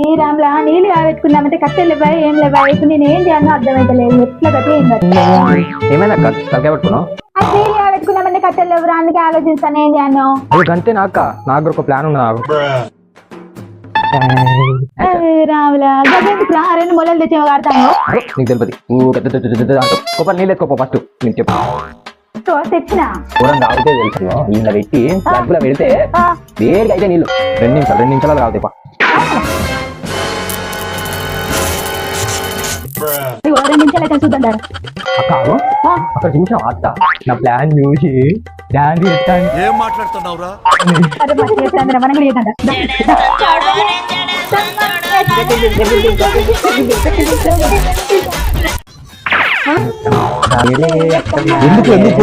ఈ రామ్లా? నీళ్ళు పెట్టుకుందామంటే కట్టెలు లేవా ఏం లేవా ఇప్పుడు నేను ఏం చేయాలో అర్థమైతే లేదు. ఎట్లా కట్టి ఏం ఏమైనా అక్క? తలకాయ పట్టుకున్నావు? అది నీళ్ళు పెట్టుకుందామంటే కట్టెలు లేవురా అందుకే ఆలోచిస్తాను. ఏం అంతే నాకు ఒక ప్లాన్ ఉంది నాకు. రెండు మొలలు తెచ్చి వాడతాను అరే, నీకు తెలియదు నువ్వు పెద్ద పెద్ద పెద్ద అంటావు కొప్ప నీళ్ళు ఎత్తుకోపో ఫస్ట్. నీకు చెప్పు. సో తెచ్చిన? కూరం తాగితే తెలుసు. ఈయన పెట్టి ప్లగ్లో పెడితే ఆ, వేడిగా అయితే నీళ్ళు. రెండు నిమిషాలు రెండు నిమిషాలు తాగుతాయి రెండు నిమిషాలు అయితే చూద్దాం ఆగు. అక్కడ చూసిన అత్త నా ప్లాన్ చూసి డాన్స్ చేస్తాను ఏం మాట్లాడుతున్నావురా మనం కూడా చేద్దాం ఎందుకు ఎందుకు